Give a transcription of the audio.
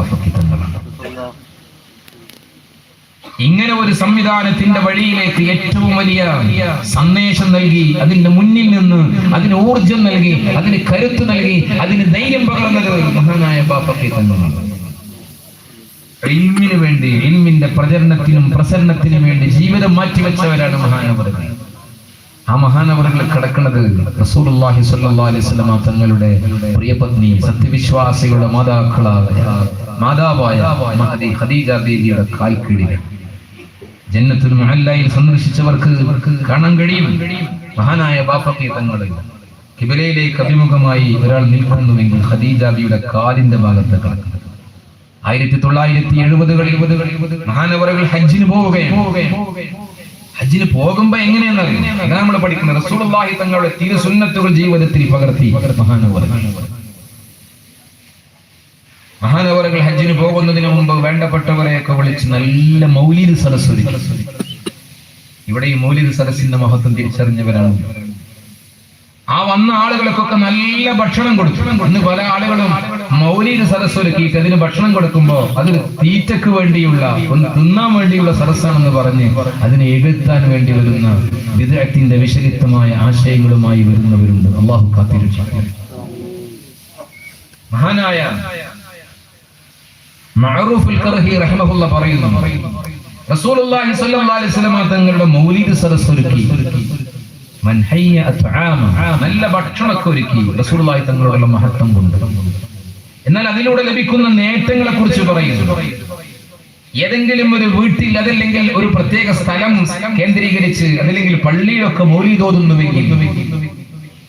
ബാഫക്കി ഇങ്ങനെ ഒരു സംവിധാനത്തിന്റെ വഴിയിലേക്ക് ഏറ്റവും വലിയ സന്ദേശം നൽകി അതിന്റെ മുന്നിൽ നിന്ന് അതിന് ഊർജം നൽകി അതിന് കരുത്ത് നൽകി അതിന് ധൈര്യം പകർന്നത് മഹാനായ ബാപ്പക്കി തന്നെയാണ്. ഇൽമിന് വേണ്ടി ഇൽമിന്റെ പ്രചരണത്തിനും പ്രസരണത്തിനും വേണ്ടി ജീവിതം മാറ്റിവെച്ചവരാണ് മഹാനവറുകൾ. ആ മഹാനവറിൽ കിടക്കുന്നത് റസൂലുള്ളാഹി സ്വല്ലല്ലാഹു അലൈഹി വസല്ലമ തങ്ങളുടെ പ്രിയപത്നി സത്യവിശ്വാസികളുടെ മാതാക്കളായ മാതാവായ മഹദി ഖദീജ ദേവിയുടെ കാൽക്കീഴിൽ ജന്നത്തുൽ മുഹല്ലയിൽ സന്ദർശിച്ചവർക്ക് കാണാൻ കഴിയും. മഹാനായ ബാഫക്കി തങ്ങൾ കിബിലയിലേക്ക് അഭിമുഖമായി ഒരാൾ നിൽക്കുന്നുവെങ്കിൽ ഖദീജാബിയുടെ കാലിന്റെ ഭാഗത്ത് കിടക്കുന്നത് ആയിരത്തി തൊള്ളായിരത്തി എഴുപതുകൾ മഹാനവറുകൾ ഹജ്ജിന് പോവുകയാണ്. ഹജ്ജിന് പോകുമ്പോ എങ്ങനെയാണ് നമ്മൾ പഠിക്കുന്നത്? റസൂലുള്ളാഹി തങ്ങളുടെ തിരുസുന്നത്തുകൾ ജീവിതത്തിൽ പകർത്തി. മഹാനവരങ്ങൾ ഹജ്ജിന് പോകുന്നതിന് മുമ്പ് വേണ്ടപ്പെട്ടവരെയൊക്കെ വിളിച്ച് നല്ല മൗലിദ് സരസ്വതി. ഇവിടെ ഈ മൗലിദ് സരസിന്റെ മഹത്വം തിരിച്ചറിഞ്ഞവരാണ്. ആ വന്ന ആളുകൾക്കൊക്കെ നല്ല ഭക്ഷണം കൊടുത്തു. അന്ന് പല ആളുകളും മൗലിക സദസ്സ് ഒരുക്കിയിട്ട് അതിന് ഭക്ഷണം കൊടുക്കുമ്പോ അത് തീറ്റക്ക് വേണ്ടിയുള്ള ഒന്ന് തിന്നാൻ വേണ്ടിയുള്ള സദസ്സാണെന്ന് പറഞ്ഞ് അതിനെ എഴുത്താൻ വേണ്ടി വരുന്ന വിദഗ്ധത്തിന്റെ വിശലിപ്തമായ ആശയങ്ങളുമായി വരുന്നവരുണ്ട്. അള്ളാഹു കാത്തിരക്ഷിക്കും മഹാനായ പറയുന്നു തങ്ങളുടെ നല്ല മഹത്വം കൊണ്ട്. എന്നാൽ അതിലൂടെ ലഭിക്കുന്ന നേട്ടങ്ങളെ കുറിച്ച് പറയുന്നു. ഏതെങ്കിലും ഒരു വീട്ടിൽ അതല്ലെങ്കിൽ ഒരു പ്രത്യേക സ്ഥലം കേന്ദ്രീകരിച്ച് അതല്ലെങ്കിൽ പള്ളിയിലൊക്കെ മൂലി തോന്നുന്നുവെങ്കിൽ